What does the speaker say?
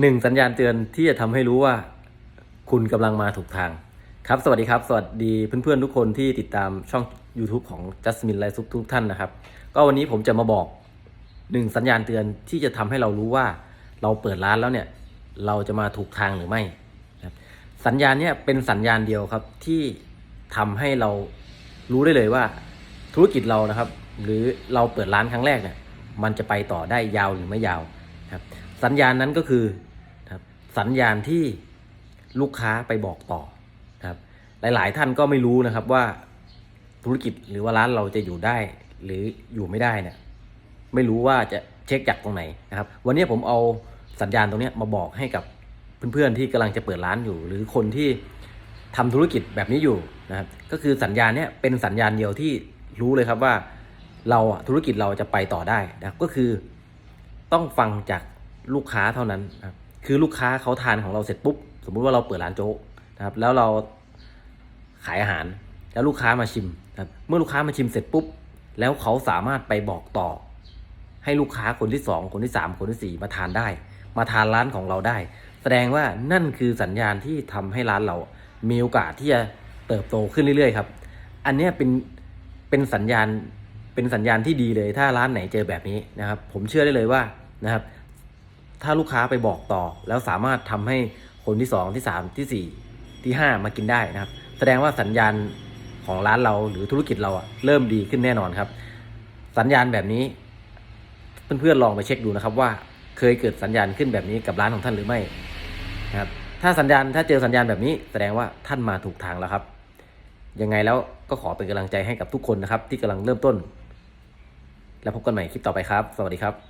หนึ่งสัญญาณเตือนที่จะทำให้รู้ว่า คุณกำลังมาถูกทาง ครับ สวัสดีครับ สวัสดีเพื่อนๆทุกคนที่ติดตามช่อง YouTube ของ Jasmine ไลซุกทุกท่านนะครับ ก็วันนี้ผมจะมาบอกหนึ่งสัญญาณเตือนที่จะทำให้เรารู้ว่า เราเปิดร้านแล้วเนี่ย เราจะมาถูกทางหรือไม่นะสัญญาณเนี้ยเป็นสัญญาณเดียวครับที่ทำให้เรารู้ได้เลยว่า ธุรกิจเรานะครับ หรือเราเปิดร้านครั้งแรกเนี่ยมันจะไปต่อได้ยาวหรือไม่ยาวครับ สัญญาณนั้นก็คือครับสัญญาณที่ลูกค้าไปบอกต่อครับหลาย ๆ ท่านก็ไม่รู้นะครับว่าธุรกิจหรือว่าร้านเราจะอยู่ได้ หรืออยู่ไม่ได้เนี่ยไม่รู้ว่าจะเช็คจากตรงไหนนะครับ วันนี้ผมเอาสัญญาณตรงนี้มาบอกให้กับเพื่อน ๆ ที่กำลังจะเปิดร้านอยู่ หรือคนที่ทำธุรกิจแบบนี้อยู่นะครับ ก็คือสัญญาณเนี้ยเป็นสัญญาณเดียวที่รู้เลยครับว่าเราธุรกิจเราจะไปต่อได้นะก็คือต้องฟังจาก ลูกค้าเท่านั้นครับคือลูกค้าเขาทานของเราเสร็จปุ๊บ สมมุติว่าเราเปิดร้านโจ๊กนะครับ แล้วเราขายอาหาร แล้วลูกค้ามาชิมครับเมื่อลูกค้ามาชิมเสร็จปุ๊บ แล้วเขาสามารถไปบอกต่อ ให้ลูกค้าคนที่สองคนที่สามคนที่สี่มาทานได้ มาทานร้านของเราได้ แสดงว่านั่นคือสัญญาณที่ทำให้ร้านเรา มีโอกาสที่จะเติบโตขึ้นเรื่อยๆครับ อันนี้เป็นเป็นสัญญาณเป็นสัญญาณที่ดีเลย ถ้าร้านไหนเจอแบบนี้นะครับ ผมเชื่อได้เลยว่านะครับ ถ้าลูกค้าไปบอกต่อ แล้วสามารถทำให้คนที่สองที่สามที่สี่ที่ห้ามากินได้นะครับ แสดงว่าสัญญาณของร้านเราหรือธุรกิจเราอะเริ่มดีขึ้นแน่นอนครับ สัญญาณแบบนี้ เพื่อนๆลองไปเช็คดูนะครับ ว่าเคยเกิดสัญญาณขึ้นแบบนี้กับร้านของท่านหรือไม่นะครับถ้าสัญญาณถ้าเจอสัญญาณแบบนี้ แสดงว่าท่านมาถูกทางแล้วครับ ยังไงแล้วก็ขอเป็นกำลังใจให้กับทุกคนนะครับ ที่กำลังเริ่มต้น แล้วพบกันใหม่คลิปต่อไปครับ สวัสดีครับ